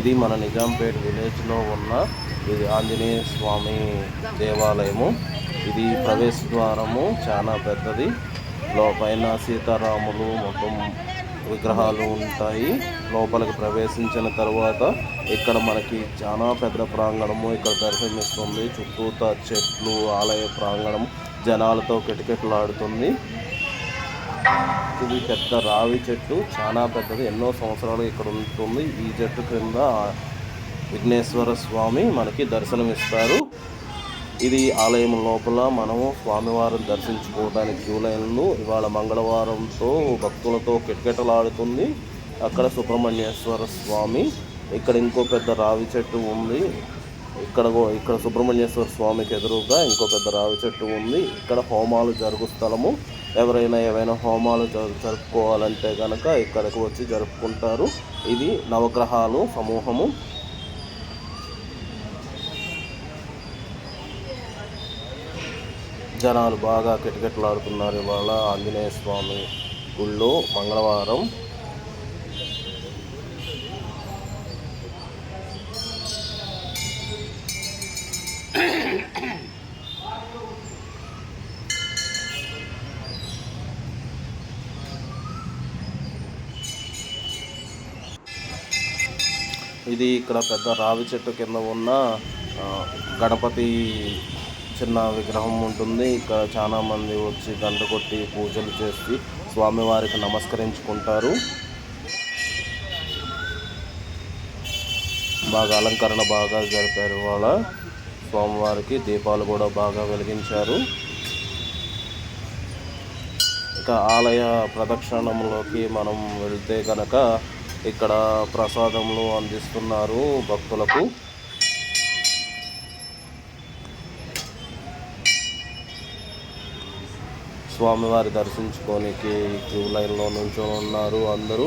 ఇది మన నిజాంపేట్ విలేజ్లో ఉన్న ఇది ఆంజనేయ స్వామి దేవాలయము. ఇది ప్రవేశ ద్వారము చాలా పెద్దది. లోపైన సీతారాములు మొత్తం విగ్రహాలు ఉంటాయి. లోపలికి ప్రవేశించిన తర్వాత ఇక్కడ మనకి చాలా పెద్ద ప్రాంగణము ఇక్కడ దర్శనమిస్తుంది. చుట్టూత చెట్లు ఆలయ ప్రాంగణం జనాలతో కిటకిటలాడుతుంది. ఇది పెద్ద రావి చెట్టు. చాలా పెద్దది. ఎన్నో సంవత్సరాలు ఇక్కడ ఉంటుంది. ఈ చెట్టు క్రింద విఘ్నేశ్వర స్వామి మనకి దర్శనమిస్తారు ఇది ఆలయం లోపల మనము స్వామివారిని దర్శించుకోవడానికి క్యూ లైన్లు ఇవాళ మంగళవారంతో భక్తులతో కిటకిటలాడుతుంది. అక్కడ సుబ్రహ్మణ్యేశ్వర స్వామి ఇక్కడ ఇంకో పెద్ద రావి చెట్టు ఉంది. ఇక్కడ ఇక్కడ సుబ్రహ్మణ్యేశ్వర స్వామికి ఎదురుగా ఇంకో పెద్ద రావి చెట్టు ఉంది. ఇక్కడ హోమాలు జరుగు స్థలము. ఎవరైనా ఏవైనా హోమాలు జరుపుకోవాలంటే కనుక ఇక్కడికి వచ్చి జరుపుకుంటారు. ఇది నవగ్రహాలు సమూహము. జనాలు బాగా కిటకిటలాడుతున్నారు ఇవాళ. ఆంజనేయ స్వామి గుళ్ళో మంగళవారం. ఇది ఇక్కడ పెద్ద రావి చెట్టు కింద ఉన్న గణపతి చిన్న విగ్రహం ఉంటుంది. ఇక్కడ చాలా మంది వచ్చి గంట కొట్టి పూజలు చేసి స్వామివారికి నమస్కరించుకుంటారు. బాగా అలంకరణ బాగా జరిపారు వాళ్ళ. స్వామివారికి దీపాలు కూడా బాగా వెలిగించారు. ఇక ఆలయ ప్రదక్షిణంలోకి మనం వెళ్తే కనుక ఇక్కడ ప్రసాదములు అందిస్తున్నారు భక్తులకు. స్వామివారి దర్శించుకోనికి క్యూ లైన్లో నుంచో ఉన్నారు అందరూ.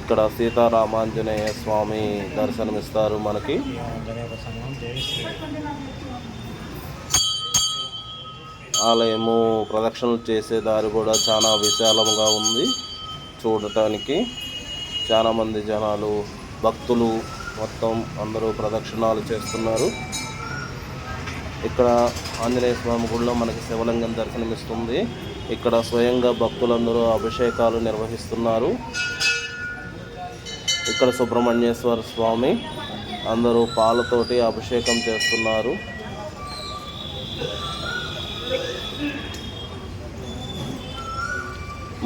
ఇక్కడ సీతారామాంజనేయ స్వామి దర్శనమిస్తారు మనకి. ఆలయము ప్రదక్షిణలు చేసే దారి కూడా చాలా విశాలంగా ఉంది చూడటానికి. చాలామంది జనాలు భక్తులు మొత్తం అందరూ ప్రదక్షిణాలు చేస్తున్నారు. ఇక్కడ ఆంజనేయ స్వామి గుడిలో మనకి శివలింగం దర్శనమిస్తుంది. ఇక్కడ స్వయంగా భక్తులందరూ అభిషేకాలు నిర్వహిస్తున్నారు. ఇక్కడ సుబ్రహ్మణ్యేశ్వర స్వామి అందరూ పాలతోటి అభిషేకం చేస్తున్నారు.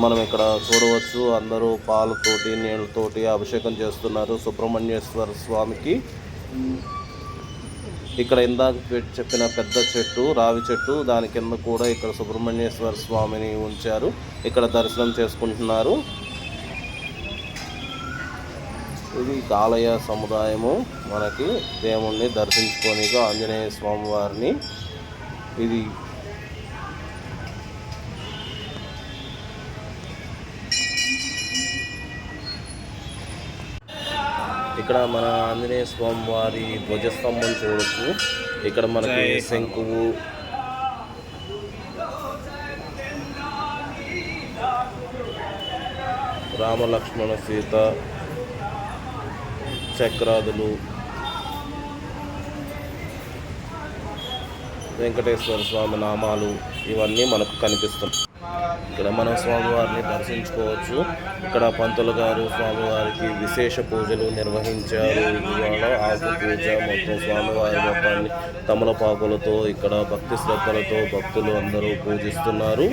మనం ఇక్కడ చూడవచ్చు. అందరూ పాలతోటి నీళ్ళతోటి అభిషేకం చేస్తున్నారు. సుబ్రహ్మణ్యేశ్వర స్వామికి. ఇక్కడ ఇందాక చెప్పిన పెద్ద చెట్టు రావి చెట్టు దాని కింద కూడా ఇక్కడ సుబ్రహ్మణ్యేశ్వర స్వామిని ఉంచారు. ఇక్కడ దర్శనం చేసుకుంటున్నారు. ఇది ఆలయ సముదాయము. మనకి దేవుణ్ణి దర్శించుకొని ఆంజనేయ స్వామి వారిని ఇది ఇక్కడ మన ఆంజనేయ స్వామి వారి ధ్వజస్తంభం చూడొచ్చు. ఇక్కడ మనకి శంకువు రామ లక్ష్మణ సీత చక్రాదులు వెంకటేశ్వర స్వామి నామాలు. ఇవన్నీ మనకు కనిపిస్తున్నాయి. ఇక్కడ మనం స్వామివారిని దర్శించుకోవచ్చు. ఇక్కడ పంతులు గారు స్వామివారికి విశేష పూజలు నిర్వహించారు. ఇవాళ ఆకు పూజ మొత్తం స్వామివారి మొత్తాన్ని తమలపాకులతో ఇక్కడ భక్తి శ్రద్ధలతో భక్తులు అందరూ పూజిస్తున్నారు.